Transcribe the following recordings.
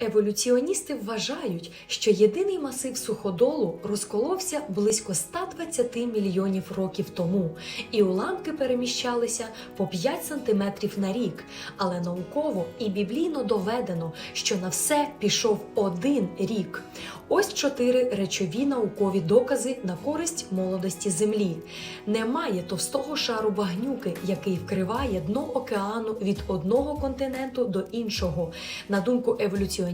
Еволюціоністи вважають, що єдиний масив суходолу розколовся близько 120 мільйонів років тому, і уламки переміщалися по 5 сантиметрів на рік. Але науково і біблійно доведено, що на все пішов один рік. Ось чотири речові наукові докази на користь молодості Землі. Немає товстого шару багнюки, який вкриває дно океану від одного континенту до іншого. На думку еволюціоністів,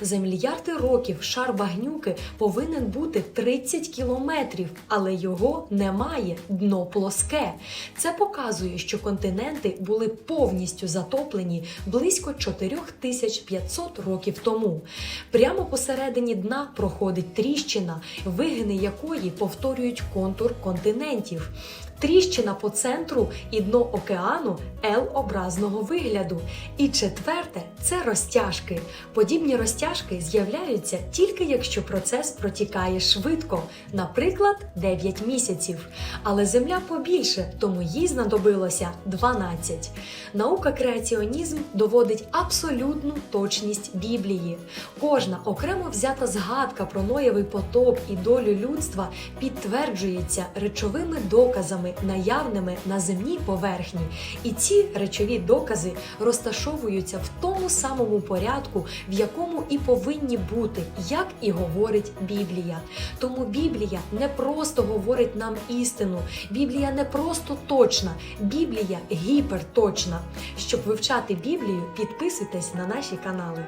за мільярди років шар багнюки повинен бути 30 кілометрів, але його немає. Дно плоске. Це показує, що континенти були повністю затоплені близько 4500 років тому. Прямо посередині дна проходить тріщина, вигини якої повторюють контур континентів. Тріщина по центру і дно океану L-образного вигляду. І четверте це розтяжки. Подібні розтяжки з'являються тільки якщо процес протікає швидко, наприклад, 9 місяців. Але Земля побільше, тому їй знадобилося 12. Наука креаціонізм доводить абсолютну точність Біблії. Кожна окремо взята згадка про Ноєвий потоп і долю людства підтверджується речовими доказами, наявними на земній поверхні. І ці речові докази розташовуються в тому самому порядку, в якому і повинні бути, як і говорить Біблія. Тому Біблія не просто говорить нам істину, Біблія не просто точна, Біблія гіперточна. Щоб вивчати Біблію, підписуйтесь на наші канали.